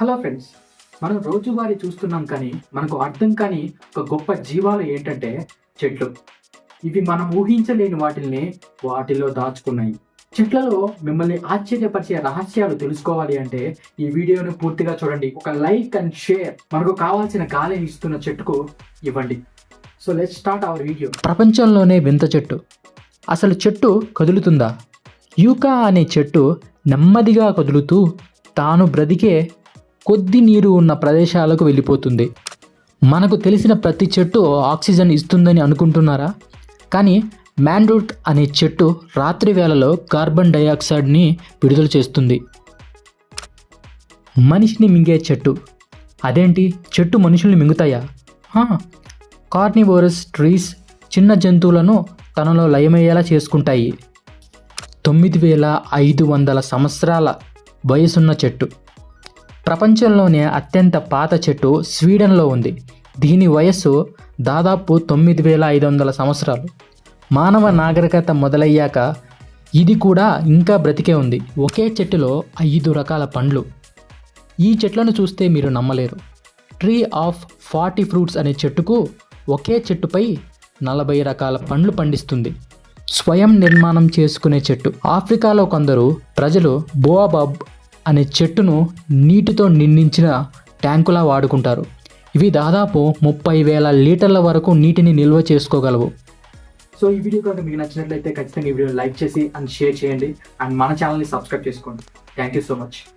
Hello friends మనం రోజువారీ చూస్తున్నాం కానీ మనకు అర్థం కాని ఒక గొప్ప జీవాలు ఏంటంటే చెట్లు. ఇవి మనం ఊహించలేని వాటిల్ని వాటిలో దాచుకున్నాయి. చెట్లలో మిమ్మల్ని ఆశ్చర్యపరిచే రహస్యాలు తెలుసుకోవాలి అంటే ఈ వీడియోను పూర్తిగా చూడండి. ఒక లైక్ అండ్ షేర్ మనకు కావాల్సిన గాలిని ఇస్తున్న చెట్టుకు ఇవ్వండి. So let start our video ప్రపంచంలోనే వింత చెట్టు. అసలు చెట్టు కదులుతుందా? యూకా అనే చెట్టు నెమ్మదిగా కదులుతూ తాను బ్రతికే కొద్ది నీరు ఉన్న ప్రదేశాలకు వెళ్ళిపోతుంది. మనకు తెలిసిన ప్రతి చెట్టు ఆక్సిజన్ ఇస్తుందని అనుకుంటున్నారా? కానీ మ్యాన్రూట్ అనే చెట్టు రాత్రి వేళలో కార్బన్ డైఆక్సైడ్ని విడుదల చేస్తుంది. మనిషిని మింగే చెట్టు. అదేంటి? చెట్టు మనుషుల్ని మింగుతాయా? కార్నివోరస్ ట్రీస్ చిన్న జంతువులను తనలో లయమయ్యేలా చేసుకుంటాయి. తొమ్మిది వేల ఐదు వందల సంవత్సరాల వయసున్న చెట్టు. ప్రపంచంలోనే అత్యంత పాత చెట్టు స్వీడన్లో ఉంది. దీని వయస్సు దాదాపు తొమ్మిది వేల ఐదు వందల సంవత్సరాలు. మానవ నాగరికత మొదలయ్యాక ఇది కూడా ఇంకా బ్రతికే ఉంది. ఒకే చెట్టులో ఐదు రకాల పండ్లు. ఈ చెట్లను చూస్తే మీరు నమ్మలేరు. ట్రీ ఆఫ్ ఫార్టీ ఫ్రూట్స్ అనే చెట్టుకు ఒకే చెట్టుపై నలభై రకాల పండ్లు పండిస్తుంది. స్వయం నిర్మాణం చేసుకునే చెట్టు. ఆఫ్రికాలో కొందరు ప్రజలు బోవాబాబ్ అనే చెట్టును నీటితో నిండించిన ట్యాంకులా వాడుకుంటారు. ఇవి దాదాపు ముప్పై వేల లీటర్ల వరకు నీటిని నిల్వ చేసుకోగలవు. సో ఈ వీడియో కనుక మీకు నచ్చినట్లయితే ఖచ్చితంగా ఈ వీడియో లైక్ చేసి అండ్ షేర్ చేయండి అండ్ మన ఛానల్ని సబ్స్క్రైబ్ చేసుకోండి. Thank you so much.